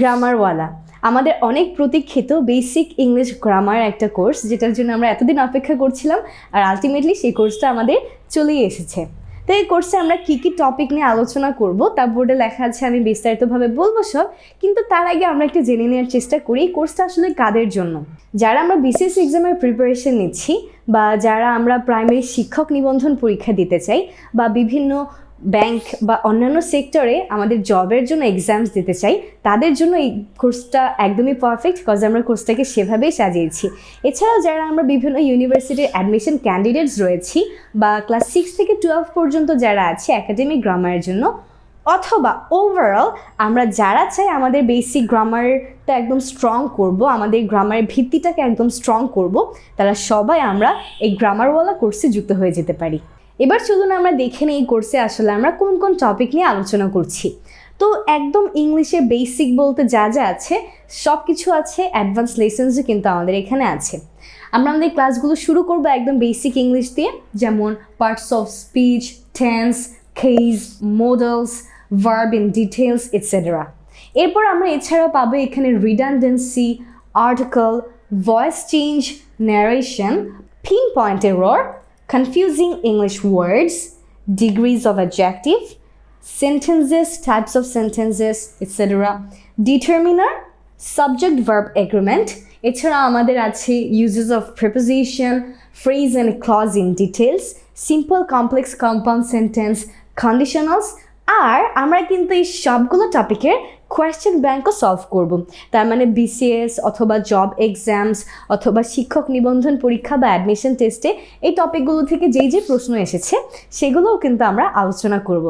গ্রামারওয়ালা। আমাদের অনেক প্রতীক্ষিত বেসিক ইংলিশ গ্রামার একটা কোর্স যেটার জন্য আমরা এতদিন অপেক্ষা করছিলাম, আর আলটিমেটলি সেই কোর্সটা আমাদের চলেই এসেছে। তো এই কোর্সে আমরা কী কী টপিক নিয়ে আলোচনা করব তার বোর্ডে লেখা আছে, আমি বিস্তারিতভাবে বলব সব, কিন্তু তার আগে আমরা একটু জেনে নেওয়ার চেষ্টা করি, এই কোর্সটা আসলে কাদের জন্য? যারা আমরা বিসিএস এক্সামের প্রিপারেশন নিচ্ছি, বা যারা আমরা প্রাইমারি শিক্ষক নিবন্ধন পরীক্ষা দিতে চাই, বা বিভিন্ন ব্যাংক বা অন্যান্য সেক্টরে আমাদের জবের জন্য এক্সামস দিতে চাই, তাদের জন্য এই কোর্সটা একদমই পারফেক্ট কজ আমরা কোর্সটাকে সেভাবেই সাজিয়েছি। এছাড়াও যারা আমরা বিভিন্ন ইউনিভার্সিটির অ্যাডমিশন ক্যান্ডিডেটস রয়েছি, বা ক্লাস সিক্স থেকে টুয়েলভ পর্যন্ত যারা আছে একাডেমিক গ্রামারের জন্য, অথবা ওভারঅল আমরা যারা চাই আমাদের বেসিক গ্রামারটা একদম স্ট্রং করব, আমাদের গ্রামারের ভিত্তিটাকে একদম স্ট্রং করব, তারা সবাই আমরা এই গ্রামারওয়ালা কোর্সে যুক্ত হয়ে যেতে পারি। এবার চলুন আমরা দেখে নিই কোর্সে আসলে আমরা কোন কোন টপিক নিয়ে আলোচনা করছি। তো একদম ইংলিশে বেসিক বলতে যা যা আছে সব কিছু আছে অ্যাডভান্স লেসেন্সও কিন্তু আমাদের এখানে আছে। আমরা আমাদের ক্লাসগুলো শুরু করব একদম বেসিক ইংলিশ দিয়ে, যেমন parts of speech tense case modals verb in details etcetera এরপর আমরা এছাড়াও পাবো এখানে redundancy article voice change narration pin point error confusing English words, degrees of adjective, sentences, types of sentences, etc. Determiner, subject verb agreement. এছাড়া আমাদের আছে uses of preposition, phrase and clause in details, simple complex compound sentence, conditionals আর আমরা কিন্তু এই সবগুলো টপিকের question ব্যাঙ্কও solve করব। তার মানে বিসিএস অথবা জব এক্সামস অথবা শিক্ষক নিবন্ধন পরীক্ষা বা অ্যাডমিশন টেস্টে এই টপিকগুলো থেকে যেই যে প্রশ্ন এসেছে, সেগুলোও কিন্তু আমরা আলোচনা করব।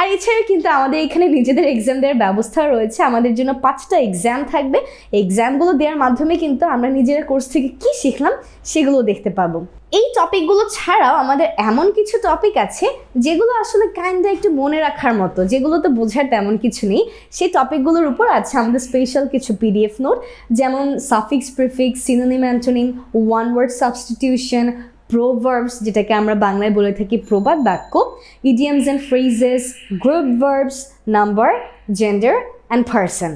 আর এছাড়া কিন্তু আমাদের এখানে নিজেদের এক্সাম দেওয়ার ব্যবস্থা রয়েছে। আমাদের জন্য পাঁচটা এক্সাম থাকবে। এক্সামগুলো দেওয়ার মাধ্যমে কিন্তু আমরা নিজেরা কোর্স থেকে কী শিখলাম সেগুলো দেখতে পাবো। এই টপিকগুলো ছাড়াও আমাদের এমন কিছু টপিক আছে যেগুলো আসলে কাইন্ডা একটু মনে রাখার মতো, যেগুলো তো বোঝার তেমন কিছু নেই। সেই টপিকগুলোর উপর আছে আমাদের স্পেশাল কিছু পিডিএফ নোট যেমন suffix prefix synonym antonym one word substitution proverbs যেটাকে আমরা বাংলায় বলে থাকি প্রবাদ বাক্য idioms and phrases group verbs number gender and person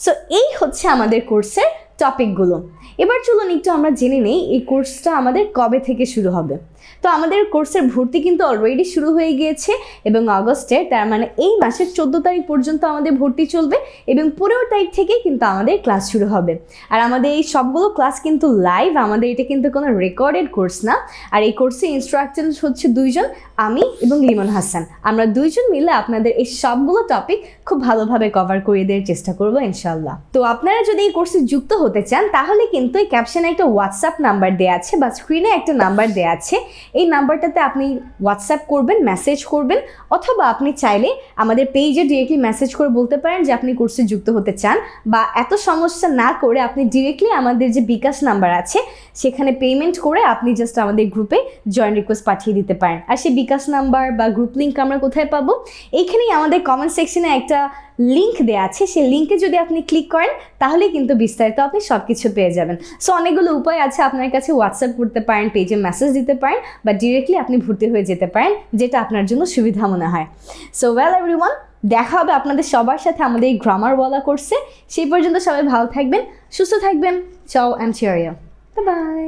so এই হচ্ছে আমাদের কোর্সের টপিকগুলো এবার চলুন একটু আমরা জেনে নেই এই কোর্সটা আমাদের কবে থেকে শুরু হবে। তো আমাদের কোর্সের ভর্তি কিন্তু অলরেডি শুরু হয়ে গিয়েছে এবং আগস্টের তার মানে এই মাসের চোদ্দ তারিখ পর্যন্ত আমাদের ভর্তি চলবে এবং পনেরো তারিখ থেকে কিন্তু আমাদের ক্লাস শুরু হবে। আর আমাদের এই সবগুলো ক্লাস কিন্তু লাইভ আমাদের এটা কিন্তু কোনো রেকর্ডেড কোর্স না। আর এই কোর্সে ইনস্ট্রাক্টর হচ্ছে দুইজন, আমি এবং লিমন হাসান। আমরা দুইজন মিলে আপনাদের এই সবগুলো টপিক খুব ভালোভাবে কভার করে দেওয়ার চেষ্টা করব ইনশাল্লাহ তো আপনারা যদি এই কোর্সে যুক্ত হতে চান, তাহলে কিন্তু এই ক্যাপশনে একটা হোয়াটসঅ্যাপ নাম্বার দেওয়া আছে বা স্ক্রিনে একটা নাম্বার দেওয়া আছে। এই নাম্বারটাতে আপনি হোয়াটসঅ্যাপ করবেন মেসেজ করবেন, অথবা আপনি চাইলে আমাদের পেজে ডিরেক্টলি মেসেজ করে বলতে পারেন যে আপনি কোর্সে যুক্ত হতে চান বা এত সমস্যা না করে আপনি ডিরেক্টলি আমাদের যে বিকাশ নাম্বার আছে, সেখানে পেমেন্ট করে আপনি জাস্ট আমাদের গ্রুপে জয়েন রিকোয়েস্ট পাঠিয়ে দিতে পারেন। আর সেই বিকাশ নাম্বার বা গ্রুপ লিঙ্ক আমরা কোথায় পাবো? এইখানেই আমাদের কমেন্ট সেকশনে একটা লিঙ্ক দেওয়া আছে, সেই লিঙ্কে যদি আপনি ক্লিক করেন, তাহলে কিন্তু বিস্তারিত আপনি সব কিছু পেয়ে যাবেন। সো অনেকগুলো উপায় আছে, আপনার কাছে হোয়াটসঅ্যাপ করতে পারেন পেজে মেসেজ দিতে পারেন, বা ডিরেক্টলি আপনি ভর্তি হয়ে যেতে পারেন, যেটা আপনার জন্য সুবিধা মনে হয়। সো ওয়েল এভরিওয়ান দেখা হবে আপনাদের সবার সাথে আমাদের এই গ্রামার বলা করছে সেই পর্যন্ত সবাই ভালো থাকবেন, সুস্থ থাকবেন। চাও অ্যান্ড চিয়ারিয়া বাই